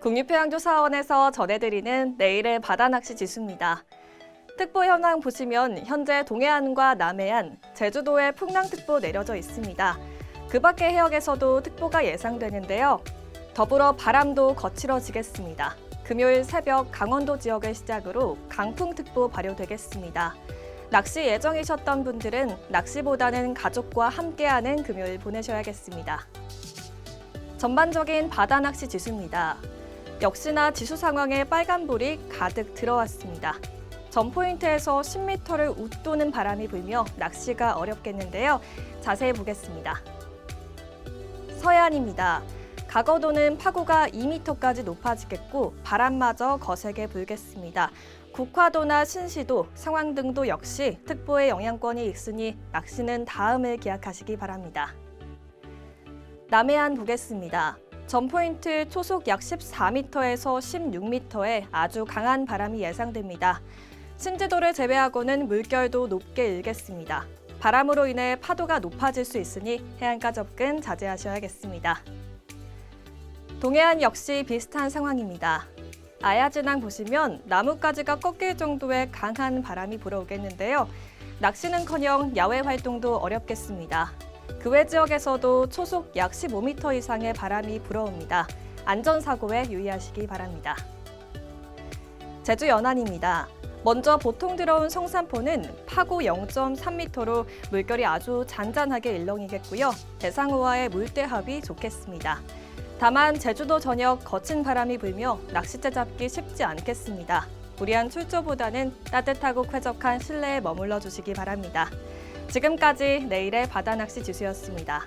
국립해양조사원에서 전해드리는 내일의 바다낚시 지수입니다. 특보 현황 보시면 현재 동해안과 남해안, 제주도에 풍랑특보 내려져 있습니다. 그 밖의 해역에서도 특보가 예상되는데요. 더불어 바람도 거칠어지겠습니다. 금요일 새벽 강원도 지역을 시작으로 강풍특보 발효되겠습니다. 낚시 예정이셨던 분들은 낚시보다는 가족과 함께하는 금요일 보내셔야겠습니다. 전반적인 바다 낚시 지수입니다. 역시나 지수 상황에 빨간불이 가득 들어왔습니다. 전 포인트에서 10m를 웃도는 바람이 불며 낚시가 어렵겠는데요. 자세히 보겠습니다. 서해안입니다. 가거도는 파고가 2m까지 높아지겠고 바람마저 거세게 불겠습니다. 국화도나 신시도, 상황 등도 역시 특보의 영향권이 있으니 낚시는 다음을 기약하시기 바랍니다. 남해안 보겠습니다. 전 포인트 초속 약 14m에서 16m의 아주 강한 바람이 예상됩니다. 신지도를 제외하고는 물결도 높게 일겠습니다. 바람으로 인해 파도가 높아질 수 있으니 해안가 접근 자제하셔야겠습니다. 동해안 역시 비슷한 상황입니다. 아야진항 보시면 나뭇가지가 꺾일 정도의 강한 바람이 불어오겠는데요. 낚시는커녕 야외 활동도 어렵겠습니다. 그 외 지역에서도 초속 약 15m 이상의 바람이 불어옵니다. 안전사고에 유의하시기 바랍니다. 제주 연안입니다. 먼저 보통 들어온 성산포는 파고 0.3m로 물결이 아주 잔잔하게 일렁이겠고요. 대상어와의 물대합이 좋겠습니다. 다만 제주도 전역 거친 바람이 불며 낚싯대 잡기 쉽지 않겠습니다. 무리한 출조보다는 따뜻하고 쾌적한 실내에 머물러 주시기 바랍니다. 지금까지 내일의 바다 낚시 지수였습니다.